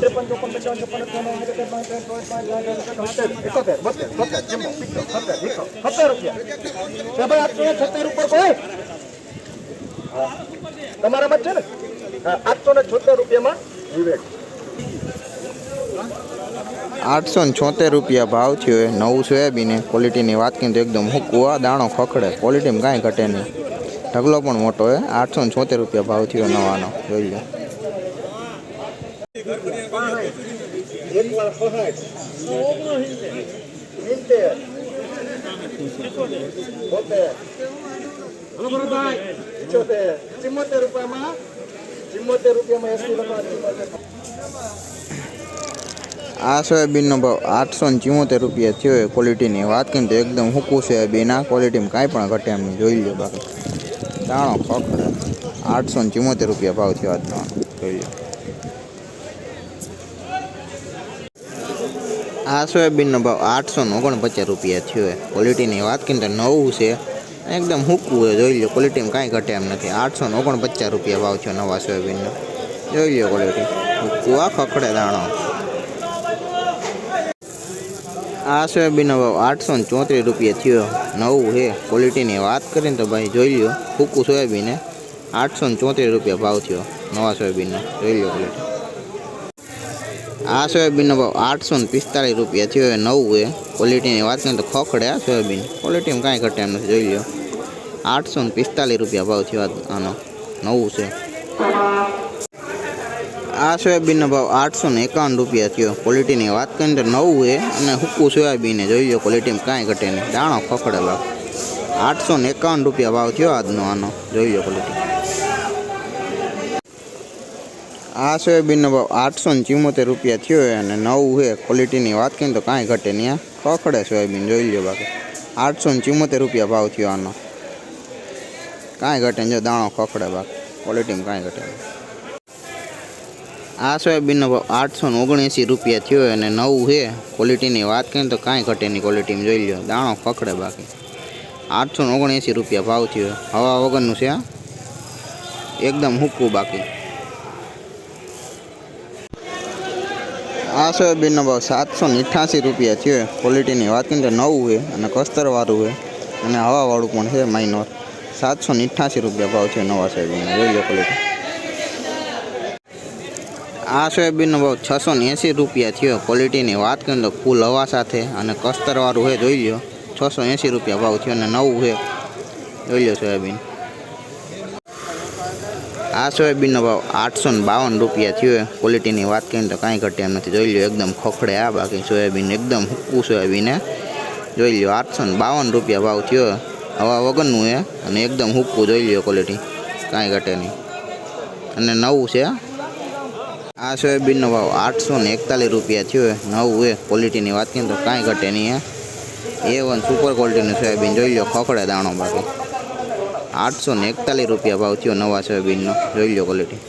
ત્રેપન ત્રણ, પાંચ, પાંચ, આઠ, આઠ, સિત્તેર, એકોતેર, બોતેર, તોતેર, ચુમ્મોતેર, સિત્તેર, સિત્તેર, સત્તર રૂપિયા કે આઠસો ને છોતેર ઉપર કોઈ હા. તમારામાં જ છે ને આઠસો ને છોતેર રૂપિયામાં વિવેક આઠસો ને છોતેર રૂપિયા ભાવ થયો નવું સોયાબીન ક્વોલિટીની વાત કરીને તો એકદમ હુકવું દાણો ખખડે. ક્વોલિટીમાં કાંઈ ઘટે નહીં. ઢગલો પણ મોટો હે. આઠસો ને છોતેર રૂપિયા ભાવ થયો નવાનો. જોઈ લો એકવાર પહાડ સિત્તેર બોતેર પિચોતેર ચુમ્મોતેર રૂપિયામાં ચુમ્મોતેર રૂપિયામાં એસી આ સોયાબીનનો ભાવ આઠસો ને ચુમ્મોતેર રૂપિયા થયો ક્વોલિટીની વાત કરીને તો એકદમ હુકું સોયાબીન. આ ક્વોલિટીમાં કાંઈ પણ ઘટે એમ જોઈ લો બાકી. દાણો ખખડે આઠસો ને ચુમ્મોતેર રૂપિયા ભાવ થયો આજનો જોઈ લો આ સોયાબીનનો ભાવ આઠસો ઓગણપચાસ રૂપિયા થયો ક્વોલિટીની વાત કરીને તો નવું છે. એકદમ હુકવું જોઈ લો ક્વોલિટીમાં કાંઈ ઘટે એમ નથી. આઠસો ઓગણપચાસ રૂપિયા ભાવ થયો નવા સોયાબીનનો. જોઈ લો ક્વોલિટી હુકવું ખખડે દાણો. આ સોયાબીનનો ભાવ આઠસો ને ચોત્રીસ રૂપિયા થયો. નવું છે. ક્વોલિટીની વાત કરીને તો ભાઈ જોઈ લ્યો ફૂકું સોયાબીને આઠસો ને ચોત્રીસ રૂપિયા ભાવ થયો નવા સોયાબીનનો. જોઈ લ્યો ક્વોલિટી આ સોયાબીનનો ભાવ આઠસો ને પિસ્તાળીસ રૂપિયા થયો, એ નવું એ ક્વોલિટીની વાત કરીએ તો ખોખડે આ સોયાબીન. ક્વોલિટીમાં કાંઈ ઘટે એમ નથી, જોઈ લ્યો. આઠસો ને પિસ્તાળીસ રૂપિયા ભાવ થયો આનો. નવું છે. આ સોયાબીનનો ભાવ આઠસો ને એકાવન રૂપિયા થયો. ક્વોલિટીની વાત કરીએ તો નવું એ અને હુક્કું સોયાબીન જોઈ લો ક્વોલિટીમાં કાંઈ ઘટે નહીં. દાણો ખોખડે ભાવ. આઠસો ને એકાવન રૂપિયા ભાવ થયો આજનો આનો. જોઈ લો ક્વોલિટી આ સોયાબીનનો ભાવ આઠસો ને ચુમ્મોતેર રૂપિયા થયો હોય અને નવું છે. ક્વોલિટીની વાત કરીને તો કાંઈ ઘટે નહીં આ. કખડે સોયાબીન જોઈ લો બાકી. આઠસો ને ચુમ્મોતેર રૂપિયા ભાવ થયો આનો. કાંઈ ઘટે જો દાણો ખખડે બાકી. ક્વોલિટીમાં કાંઈ ઘટે આ સોયાબીનનો ભાવ આઠસો ને ઓગણએંસી રૂપિયા થયો અને નવું છે. ક્વોલિટીની વાત કરીએ તો કાંઈ ઘટે નહીં ક્વોલિટીમાં જોઈ લો દાણો ખખડે બાકી. આઠસો ને ઓગણએંસી રૂપિયા ભાવ થયો. હવા વગરનું છે એકદમ હુક્કું બાકી. આ સોયાબીનનો ભાવ સાતસો અઠ્યાસી રૂપિયા થયો ક્વોલિટીની વાત કરીએ તો નવું છે અને કસ્તરવાળું છે. અને હવાવાળું પણ છે માઇનોર સાતસો અઠ્યાસી રૂપિયા ભાવ છે નવા સોયાબીન જોઈ લો ક્વોલિટી આ સોયાબીનનો ભાવ છસો એંસી રૂપિયા થયો ક્વોલિટીની વાત કરીએ તો ફૂલ હવા સાથે અને કસ્તરવાળું છે. જોઈ લ્યો છસો એંસી રૂપિયા ભાવ થયો અને નવું છે. જોઈ લો સોયાબીન. આ સોયાબીનનો ભાવ આઠસો ને બાવન રૂપિયા થયો. ક્વોલિટીની વાત કરીને તો કાંઈ ઘટે એમ નથી. જોઈ લ્યો, એકદમ ખોખડે આ બાકી સોયાબીન, એકદમ હુક્કું સોયાબીન જોઈ લ્યો, આઠસો ને બાવન રૂપિયા ભાવ થયો. હવા વગરનું એ અને એકદમ હુક્કું જોઈ લ્યો ક્વોલિટી કાંઈ ઘટે નહીં. અને નવું છે. આ. સોયાબીનનો ભાવ આઠસો ને એકતાલીસ રૂપિયા થયો. નવું એ ક્વોલિટીની વાત કરીએ તો કાંઈ ઘટે નહીં હે. એ વન સુપર ક્વોલિટીનું સોયાબીન, જોઈ લો ખોખડે દાણો બાકી. આઠસો ને એકતાલીસ રૂપિયા ભાવ થયો નવા સોયાબીનનો. જોઈ લો ક્વોલિટી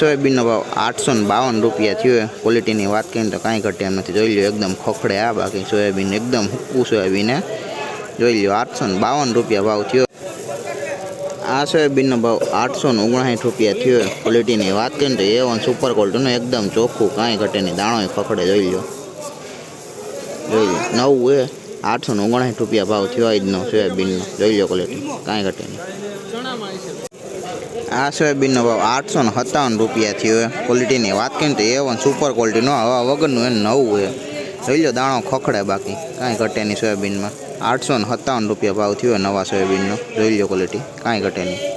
સોયાબીનનો ભાવ આઠસો ને બાવન રૂપિયા થયો. ક્વોલિટીની વાત કરીને તો કાંઈ ઘટે એમ નથી. જોઈ લો એકદમ ખોખડે આ બાકી સોયાબીન, એકદમ હુક્કું સોયાબીન જોઈ લો આઠસો ને બાવન રૂપિયા ભાવ થયો. આ સોયાબીનનો ભાવ આઠસો ને ઓગણસાઠ રૂપિયા થયો. ક્વોલિટીની વાત કરીને તો એ વન સુપર ક્વોલિટીનું એકદમ ચોખ્ખું, કાંઈ ઘટે નહીં. દાણો ખખડે, જોઈ લો. જોઈ લો, નવું એ આઠસો ને ઓગણસાઠ રૂપિયા ભાવ થયો આજનો સોયાબીનનો જોઈ લો ક્વોલિટી કાંઈ ઘટે નહીં. આ સોયાબીનનો ભાવ આઠસો ને સત્તાવન રૂપિયા થયો. ક્વોલિટીની વાત કરીને તો એ વન સુપર ક્વોલિટીનો હવા વગરનું એ નવું છે. જોઈ લો દાણો ખખડે બાકી, કાંઈ ઘટે નહીં સોયાબીનમાં. આઠસો ને સત્તાવન રૂપિયા ભાવ થયો નવા સોયાબીનનો, જોઈ લો ક્વોલિટી કાંઈ ઘટે નહીં.